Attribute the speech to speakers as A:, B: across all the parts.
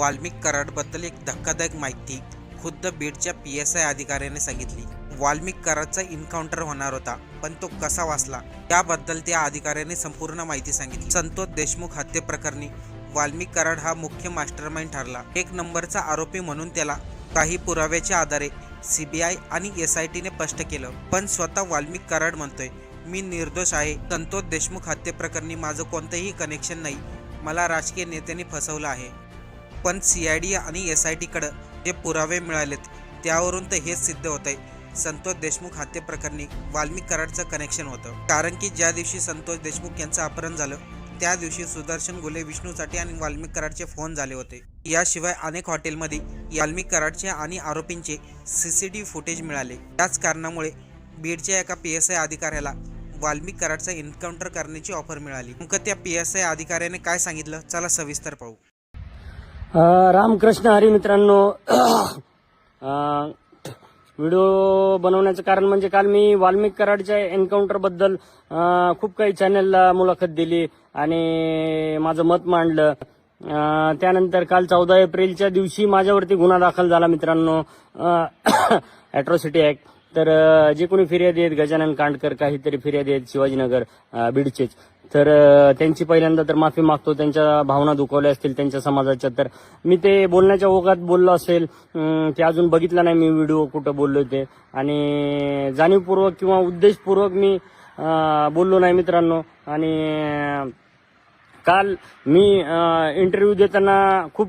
A: वाल्मिक कराडबद्दल एक धक्कादायक माहिती खुद्द बीडच्या पी एस आय अधिकाऱ्याने सांगितली. वाल्मिक कराडचा इन्काउंटर होणार होता पण तो कसा वाचला त्याबद्दल त्या अधिकाऱ्याने संपूर्ण माहिती सांगितली. संतोष देशमुख हत्येप्रकरणी वाल्मिक कराड हा मुख्य मास्टरमाइंड ठरला. एक नंबरचा आरोपी म्हणून त्याला काही पुराव्याच्या आधारे सीबीआय आणि एस आय टीने स्पष्ट केलं. पण स्वतः वाल्मिक कराड म्हणतोय मी निर्दोष आहे. संतोष देशमुख हत्येप्रकरणी माझं कोणतंही कनेक्शन नाही. मला राजकीय नेत्यांनी फसवलं आहे. पण सी आय डी आणि एस आय टीकडं जे पुरावे मिळालेत त्यावरून तर हेच सिद्ध होत आहे संतोष देशमुख हत्येप्रकरणी वाल्मिक कराडचं कनेक्शन होतं. कारण की ज्या दिवशी संतोष देशमुख यांचं अपहरण झालं त्या दिवशी सुदर्शन गुले विष्णूसाठी आणि वाल्मिक कराडचे फोन झाले होते. याशिवाय अनेक हॉटेलमध्ये वाल्मिक कराडचे आणि आरोपींचे सी सी सीसीटीव्ही फुटेज मिळाले. त्याच कारणामुळे बीडच्या एका पी एस आय अधिकाऱ्याला वाल्मिक कराडचा एन्काउंटर करण्याची ऑफर मिळाली. नेमकं त्या पी एस आय अधिकाऱ्याने काय सांगितलं? चला सविस्तर पाहू.
B: रामकृष्ण हरी मित्रांनो व्हिडिओ बनवण्याचं कारण म्हणजे काल मी वाल्मिक कराडच्या एन्काउंटरबद्दल खूप काही चॅनलला मुलाखत दिली आणि माझं मत मांडलं. त्यानंतर काल चौदा एप्रिलच्या दिवशी माझ्यावरती गुन्हा दाखल झाला मित्रांनो. अॅट्रॉसिटी ऍक्ट तर जे कोणी फिर्यादी आहेत गजानन कांडकर काहीतरी फिर्यादी आहेत शिवाजीनगर बीडचेच. तर त्यांची पहिल्यांदा तर माफी मागतो त्यांच्या भावना दुखवल्या असतील त्यांच्या समाजाच्या. तर मी ते बोलण्याच्या ओघात बोललो असेल ते अजून बघितलं नाही मी व्हिडिओ कुठं बोललो ते. आणि जाणीवपूर्वक किंवा उद्देशपूर्वक मी बोललो नाही मित्रांनो. आणि काल मी इंटरव्ह्यू देताना खूप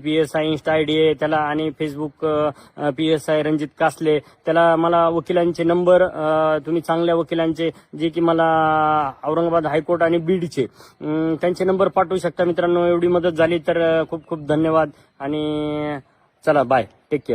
B: P S I insta I D आहे त्याला आणि Facebook P S I Ranjit Kasle. त्याला मला वकिलांचे नंबर तुम्ही चांगल्या वकिलांचे जे की मला औरंगाबाद हायकोर्ट आणि बीडचे त्यांचे नंबर पाठवू शकता मित्रांनो. एवढी मदत झाली तर खूप खूप धन्यवाद. आणि चला बाय टेक केअर